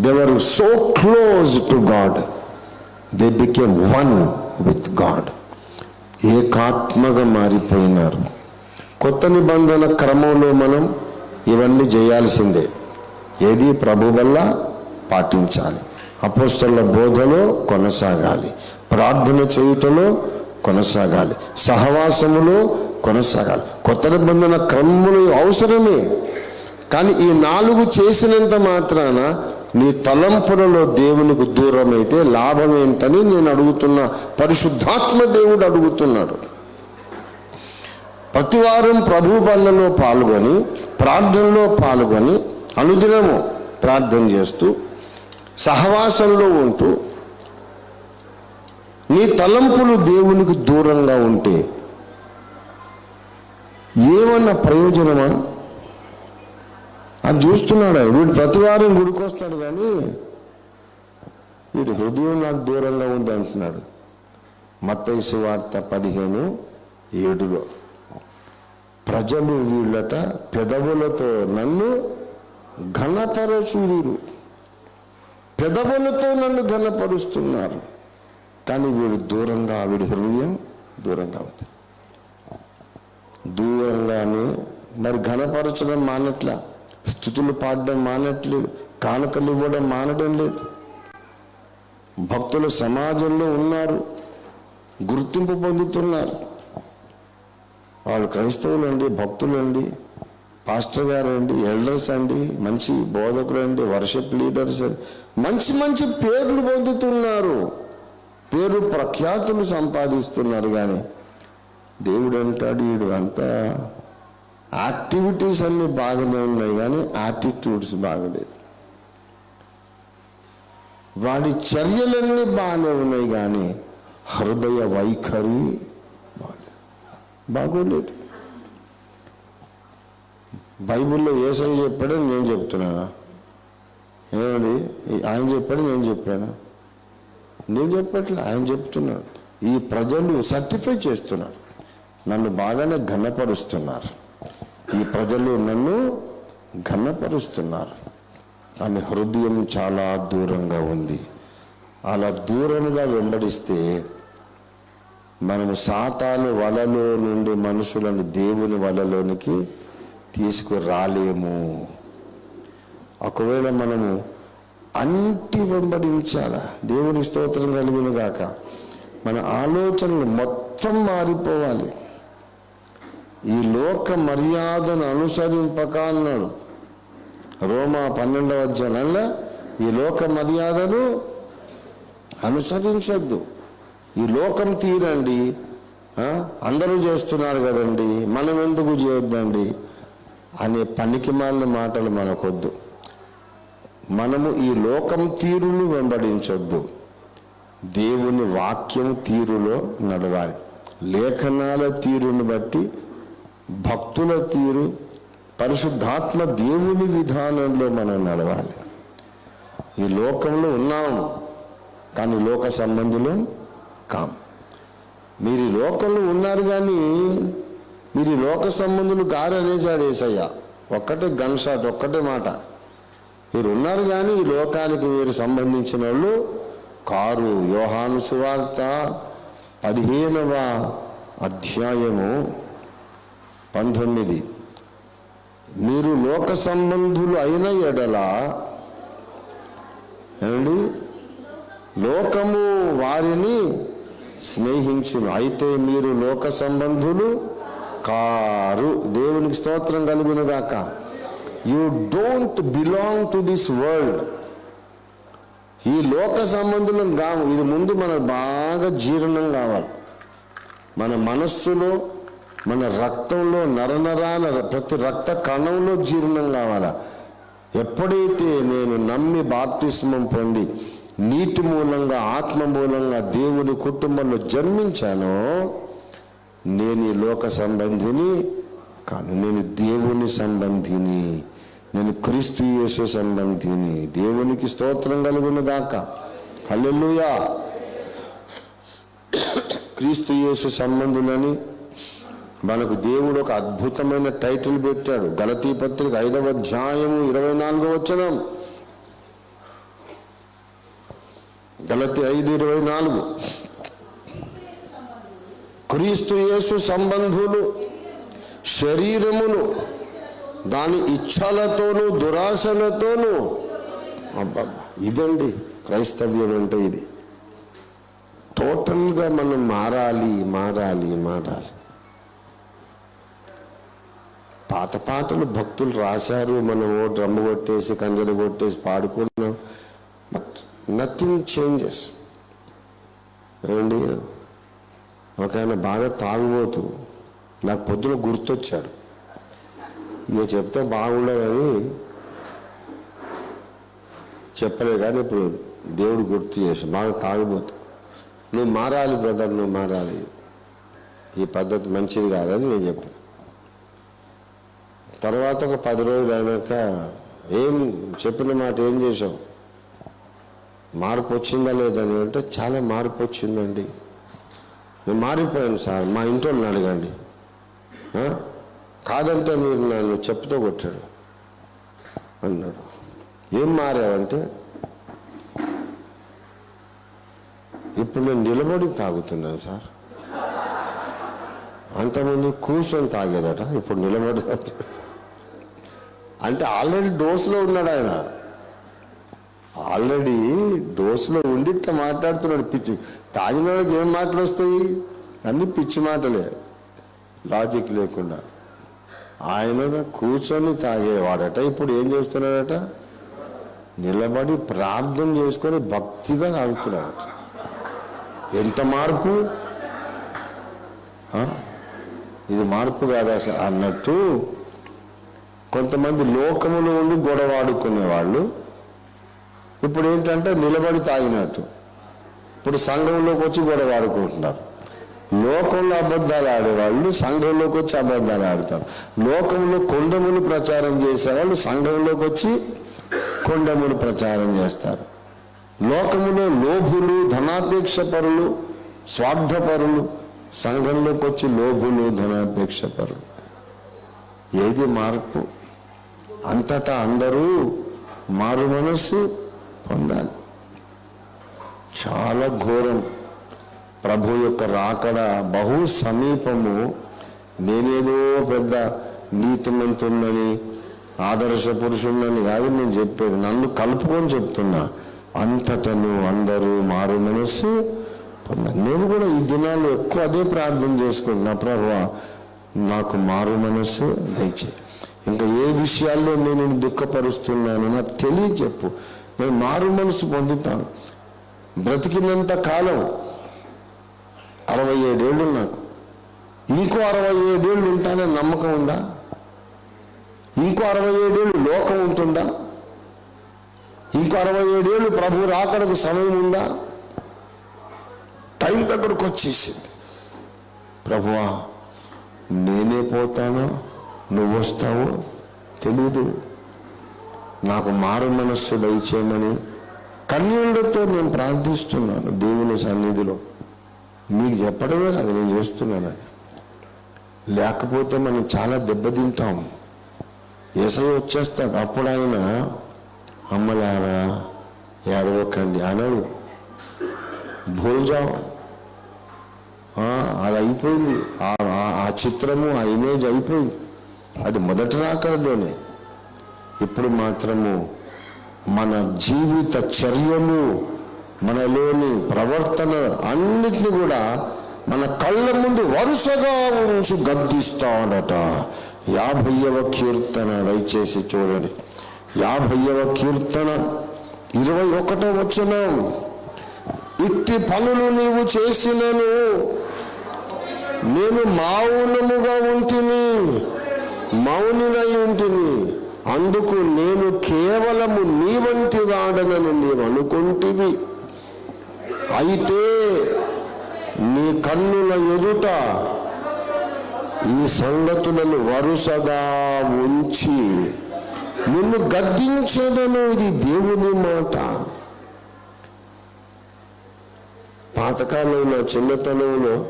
They were so close to God they became one with God ఏకాత్మగా మారిపోయినారు. కొత్త నిబంధన క్రమంలో మనం ఇవన్నీ చేయాల్సిందే. ఏది ప్రభు వల్ల పాటించాలి? అపోస్తల బోధలో కొనసాగాలి. ప్రార్థన చేయుటలో కొనసాగాలి. సహవాసములో కొనసాగాలి. కొత్త నిబంధన క్రమములు అవసరమే. కానీ ఈ నాలుగు చేసినంత మాత్రాన నీ తలంపులలో దేవునికి దూరం అయితే లాభం ఏంటని నేను అడుగుతున్న పరిశుద్ధాత్మ దేవుడు అడుగుతున్నాడు. ప్రతివారం ప్రభు బల్లలో పాల్గొని ప్రార్థనలో పాల్గొని అనుదినము ప్రార్థన చేస్తూ సహవాసంలో ఉంటూ నీ తలంపులు దేవునికి దూరంగా ఉంటే ఏమన్నా ప్రయోజనమా? అది చూస్తున్నాడు ఆయన. వీడు ప్రతివారం గుడికొస్తాడు కానీ వీడు హృదయం నాకు దూరంగా ఉంది అంటున్నాడు. మత్తైసు వార్త పదిహేను ఏడులో. ప్రజలు వీళ్ళట పెదవులతో నన్ను ఘనపరచురు పెదవులతో నన్ను ఘనపరుస్తున్నారు. కానీ వీడు దూరంగా వీడి హృదయం దూరంగా ఉంది. దూరంగానే మరి ఘనపరచడం మానట్లా? స్థుతులు పాడడం మానట్లేదు కానుకలు ఇవ్వడం మానడం లేదు. భక్తులు సమాజంలో ఉన్నారు గుర్తింపు పొందుతున్నారు. వాళ్ళు క్రైస్తవులు అండి భక్తులు అండి పాస్టర్ గారు అండి ఎల్డర్స్ అండి మంచి బోధకులు అండి వర్షిప్ లీడర్స్ అండి. మంచి మంచి పేర్లు పొందుతున్నారు పేరు ప్రఖ్యాతులు సంపాదిస్తున్నారు కానీ దేవుడు అంటాడు వీడు అంతా యాక్టివిటీస్ అన్నీ బాగానే ఉన్నాయి కానీ యాటిట్యూడ్స్ బాగలేదు. వాడి చర్యలన్నీ బాగానే ఉన్నాయి కానీ హృదయ వైఖరి బాగలేదు. బాగోలేదు. బైబిల్లో ఏసై చెప్పాడని నేను చెప్తున్నానా? ఏమండి? ఆయన చెప్పాడు నేను చెప్పాను? నేను చెప్పట్లే ఆయన చెప్తున్నాడు. ఈ ప్రజలు సర్టిఫై చేస్తున్నారు. నన్ను బాగానే ఘనపరుస్తున్నారు. ఈ ప్రజలు నన్ను ఘనపరుస్తున్నారు. అని హృదయం చాలా దూరంగా ఉంది. అలా దూరంగా వెంబడిస్తే మనము సాతాను వలలో నుండి మనుషులను దేవుని వలలోనికి తీసుకురాలేము. ఒకవేళ మనము అంటి వెంబడించాలా? దేవుని స్తోత్రం కలిగిన గాక మన ఆలోచనలు మొత్తం మారిపోవాలి. ఈ లోక మర్యాదను అనుసరింపక అన్నాడు. రోమా పన్నెండవ అధ్యాయంలో ఈ లోక మర్యాదను అనుసరించొద్దు. ఈ లోకం తీరండి. అందరూ చేస్తున్నారు కదండి. మనం ఎందుకు చేయొద్దండి? అనే పనికిమాలిన మాటలు మనకొద్దు. మనము ఈ లోకం తీరును వెంబడించొద్దు. దేవుని వాక్యం తీరులో నడవాలి. లేఖనాల తీరును బట్టి భక్తుల తీరు పరిశుద్ధాత్మ దేవుని విధానంలో మనం నడవాలి. ఈ లోకంలో ఉన్నాం కానీ లోక సంబంధులు కాం మీరు లోకంలో ఉన్నారు కానీ మీరు లోక సంబంధులు గారు ఏసయ్య. ఒక్కటే గన్ షాట్ ఒక్కటే మాట. మీరు ఉన్నారు కానీ ఈ లోకానికి మీరు సంబంధించిన వాళ్ళు కారు యోహాను సువార్త పదిహేనవ అధ్యాయము. పంతొమ్మిది. మీరు లోక సంబంధులు అయిన ఎడల ఏమండి? లోకము వారిని స్నేహించును. అయితే మీరు లోక సంబంధులు కారు. దేవునికి స్తోత్రం కలుగునుగాక. You you don't belong to this world ఈ లోక సంబంధులను కావు ఇది ముందు మనకు బాగా జీర్ణం కావాలి. మన మనస్సులో మన రక్తంలో నరనరాల ప్రతి రక్త కణంలో జీర్ణం కావాలా? ఎప్పుడైతే నేను నమ్మి బాప్తిస్మం పొంది నీటి మూలంగా ఆత్మ మూలంగా దేవుని కుటుంబంలో జన్మించానో నేను ఈ లోక సంబంధిని కాను. నేను దేవుని సంబంధిని నేను క్రీస్తు యేసు సంబంధిని దేవునికి స్తోత్రం కలుగును గాక హల్లెలూయా. క్రీస్తు యేసు సంబంధులని మనకు దేవుడు ఒక అద్భుతమైన టైటిల్ పెట్టాడు. గలతీ పత్రిక ఐదవ అధ్యాయము ఇరవై నాలుగో వచనం. గలతి ఐదు ఇరవై నాలుగు. క్రీస్తు యేసు సంబంధులు శరీరమును దాని ఇచ్ఛలతోనూ దురాశలతోనూ. అబ్బబ్బా ఇదండి క్రైస్తవ్యం అంటే ఇది. టోటల్గా మనం మారాలి మారాలి మారాలి. పాత పాటలు భక్తులు రాశారు. మనం డ్రమ్ము కొట్టేసి కంజలు కొట్టేసి పాడుకున్నాం. బట్ నథింగ్ చేంజెస్ ఏమండి ఒక ఆయన బాగా తాగుబోతూ నాకు పొద్దున గుర్తొచ్చాడు. ఇక చెప్తే బాగుండదని చెప్పలేదు. కానీ ఇప్పుడు దేవుడు గుర్తు చేసి బాగా తాగుబోతు. నువ్వు మారాలి బ్రదర్ నువ్వు మారాలి. ఈ పద్ధతి మంచిది కాదని నేను చెప్పాను. తర్వాత ఒక పది రోజులు అయినాక ఏం చెప్పిన మాట ఏం చేసాం మార్పు వచ్చిందా లేదని అంటే చాలా మార్పు వచ్చిందండి నేను మారిపోయాను సార్ మా ఇంట్లో అడగండి. కాదంటే మీరు నన్ను చెప్పుతో కొట్టాడు అన్నాడు. ఏం మారావంటే ఇప్పుడు నేను నిలబడి తాగుతున్నాను సార్. అంతమంది కూర్చొని తాగేదట ఇప్పుడు నిలబడి తాగుతున్నాడు. అంటే ఆల్రెడీ డోస్లో ఉన్నాడు ఆయన. ఆల్రెడీ డోస్లో ఉండి ఇట్లా మాట్లాడుతున్నాడు పిచ్చి. తాగిన వాళ్ళకి ఏం మాటలు వస్తాయి? అన్నీ పిచ్చి మాటలే. లాజిక్ లేకుండా. ఆయన కూర్చొని తాగేవాడట. ఇప్పుడు ఏం చేస్తున్నాడట? నిలబడి ప్రార్థన చేసుకొని భక్తిగా తాగుతున్నాడట. ఎంత మార్పు? ఇది మార్పు కాదా సార్ అన్నట్టు కొంతమంది లోకములో ఉండి గొడవాడుకునే వాళ్ళు ఇప్పుడు ఏంటంటే నిలబడి తాగినట్టు. ఇప్పుడు సంఘంలోకి వచ్చి గొడవాడుకుంటున్నారు లోకంలో అబద్ధాలు ఆడేవాళ్ళు సంఘంలోకి వచ్చి అబద్ధాలు ఆడతారు. లోకంలో కొండములు ప్రచారం చేసేవాళ్ళు సంఘంలోకి వచ్చి కొండములు ప్రచారం చేస్తారు. లోకములో లోభులు ధనాపేక్ష పరులు స్వార్థపరులు సంఘంలోకి వచ్చి లోభులు ధనాపేక్ష పరులు ఏది మార్పు? అంతటా అందరూ మారు మనస్సు పొందాలి. చాలా ఘోరం. ప్రభు యొక్క రాకడ బహు సమీపము. నేనేదో పెద్ద నీతిమంతున్నని ఆదర్శ పురుషుణ్ణని కాదు నేను చెప్పేది. నన్ను కలుపుకొని చెప్తున్నా. అంతటను అందరూ మారు మనస్సు పొందాలి. నేను కూడా ఈ దినాల్లో ఎక్కువ అదే ప్రార్థన చేసుకుంటున్నా. ప్రభు నాకు మారు మనస్సు దయచేయి. ఇంకా ఏ విషయాల్లో నేను దుఃఖపరుస్తున్నాను నాకు తెలియచెప్పు. నేను మారు మనసు పొందుతాను. బ్రతికినంత కాలం అరవై ఏడేళ్ళు నాకు. ఇంకో అరవై ఏడేళ్ళు ఉంటానని నమ్మకం ఉందా? ఇంకో అరవై ఏడేళ్ళు లోకం ఉంటుందా? ఇంకో అరవై ఏడేళ్ళు ప్రభు రాకడకు సమయం ఉందా? టైం దగ్గరకు వచ్చేసింది. ప్రభువా నేనే పోతానో? నువ్వు వస్తావో తెలీదు. నాకు మారు మనస్సు దయచేయమని కన్యులతో నేను ప్రార్థిస్తున్నాను దేవుని సన్నిధిలో. మీకు చెప్పడమే కాదు నేను చేస్తున్నాను అది. లేకపోతే మనం చాలా దెబ్బతింటాం. ఎసై వచ్చేస్తాడు అప్పుడు ఆయన అమ్మలారా ఏడవకండి అనడు. భూల్జాం అది అయిపోయింది. ఆ- ఆ చిత్రము ఆ ఇమేజ్ అయిపోయింది. అది మొదటి రాకడలోనే. ఇప్పుడు మాత్రము మన జీవిత చర్యలు మనలోని ప్రవర్తన అన్నిటిని కూడా మన కళ్ళ ముందు వరుసగా ఉంచు గద్దిస్తాడట. యాభైవ కీర్తన దయచేసి చూడండి. యాభైవ కీర్తన ఇరవై ఒకటో వచనం. ఇట్టి పనులు నీవు చేసినను నేను మౌనముగా ఉంటుంది మౌనినై ఉంటిని. అందుకు నేను కేవలము నీ వంటి వాడనని నీవు అనుకుంటివి. అయితే నీ కన్నుల ఎదుట ఈ సంగతులను వరుసగా ఉంచి నిన్ను గద్దించేదను. ఇది దేవుని మాట. పాతకాలంలో చిన్నతనంలో